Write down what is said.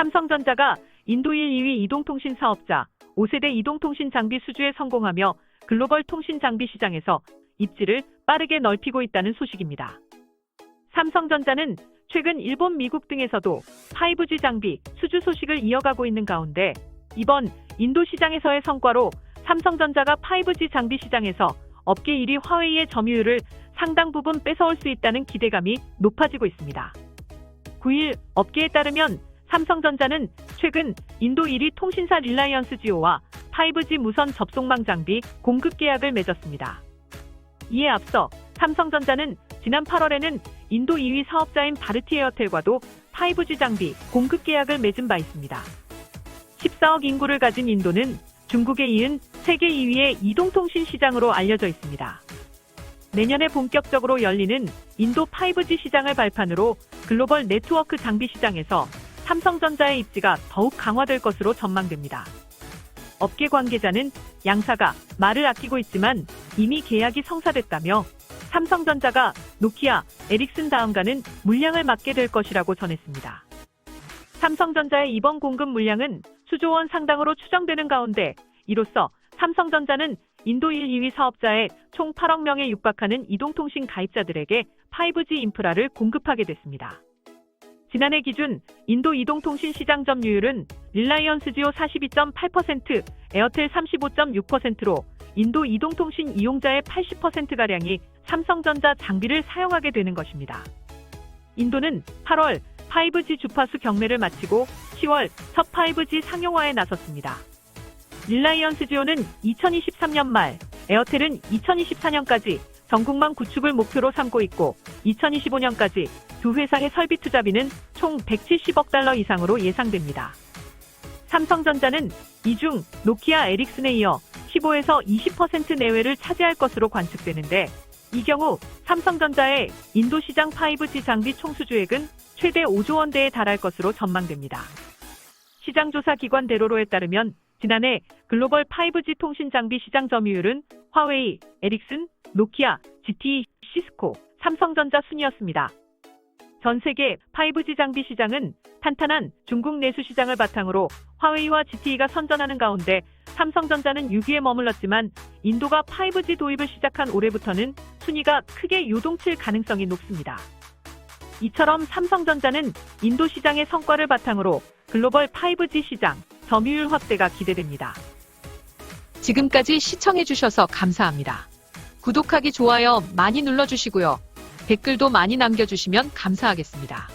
삼성전자가 인도 1, 2위 이동통신 사업자 5세대 이동통신 장비 수주에 성공하며 글로벌 통신 장비 시장에서 입지를 빠르게 넓히고 있다는 소식입니다. 삼성전자는 최근 일본, 미국 등에서도 5G 장비 수주 소식을 이어가고 있는 가운데 이번 인도 시장에서의 성과로 삼성전자가 5G 장비 시장에서 업계 1위 화웨이의 점유율을 상당 부분 뺏어올 수 있다는 기대감이 높아지고 있습니다. 9일 업계에 따르면 삼성전자는 최근 인도 1위 통신사 릴라이언스 지오와 5G 무선 접속망 장비 공급 계약을 맺었습니다. 이에 앞서 삼성전자는 지난 8월에는 인도 2위 사업자인 바르티 에어텔과도 5G 장비 공급 계약을 맺은 바 있습니다. 14억 인구를 가진 인도는 중국에 이은 세계 2위의 이동통신 시장으로 알려져 있습니다. 내년에 본격적으로 열리는 인도 5G 시장을 발판으로 글로벌 네트워크 장비 시장에서 삼성전자의 입지가 더욱 강화될 것으로 전망됩니다. 업계 관계자는 양사가 말을 아끼고 있지만 이미 계약이 성사됐다며 삼성전자가 노키아, 에릭슨 다음가는 물량을 맡게 될 것이라고 전했습니다. 삼성전자의 이번 공급 물량은 수조 원 상당으로 추정되는 가운데 이로써 삼성전자는 인도 1, 2위 사업자의 총 8억 명에 육박하는 이동통신 가입자들에게 5G 인프라를 공급하게 됐습니다. 지난해 기준 인도 이동통신 시장 점유율은 릴라이언스 지오 42.8%, 에어텔 35.6%로 인도 이동통신 이용자의 80%가량이 삼성전자 장비를 사용하게 되는 것입니다. 인도는 8월 5G 주파수 경매를 마치고 10월 첫 5G 상용화에 나섰습니다. 릴라이언스 지오는 2023년 말, 에어텔은 2024년까지 전국망 구축을 목표로 삼고 있고 2025년까지 두 회사의 설비 투자비는 총 170억 달러 이상으로 예상됩니다. 삼성전자는 이 중 노키아 에릭슨에 이어 15에서 20% 내외를 차지할 것으로 관측되는데 이 경우 삼성전자의 인도 시장 5G 장비 총수주액은 최대 5조 원대에 달할 것으로 전망됩니다. 시장조사 기관 대로로에 따르면 지난해 글로벌 5G 통신 장비 시장 점유율은 화웨이, 에릭슨, 노키아, GT, 시스코, 삼성전자 순이었습니다. 전 세계 5G 장비 시장은 탄탄한 중국 내수 시장을 바탕으로 화웨이와 GTE가 선전하는 가운데 삼성전자는 6위에 머물렀지만 인도가 5G 도입을 시작한 올해부터는 순위가 크게 요동칠 가능성이 높습니다. 이처럼 삼성전자는 인도 시장의 성과를 바탕으로 글로벌 5G 시장 점유율 확대가 기대됩니다. 지금까지 시청해주셔서 감사합니다. 구독하기, 좋아요 많이 눌러주시고요. 댓글도 많이 남겨주시면 감사하겠습니다.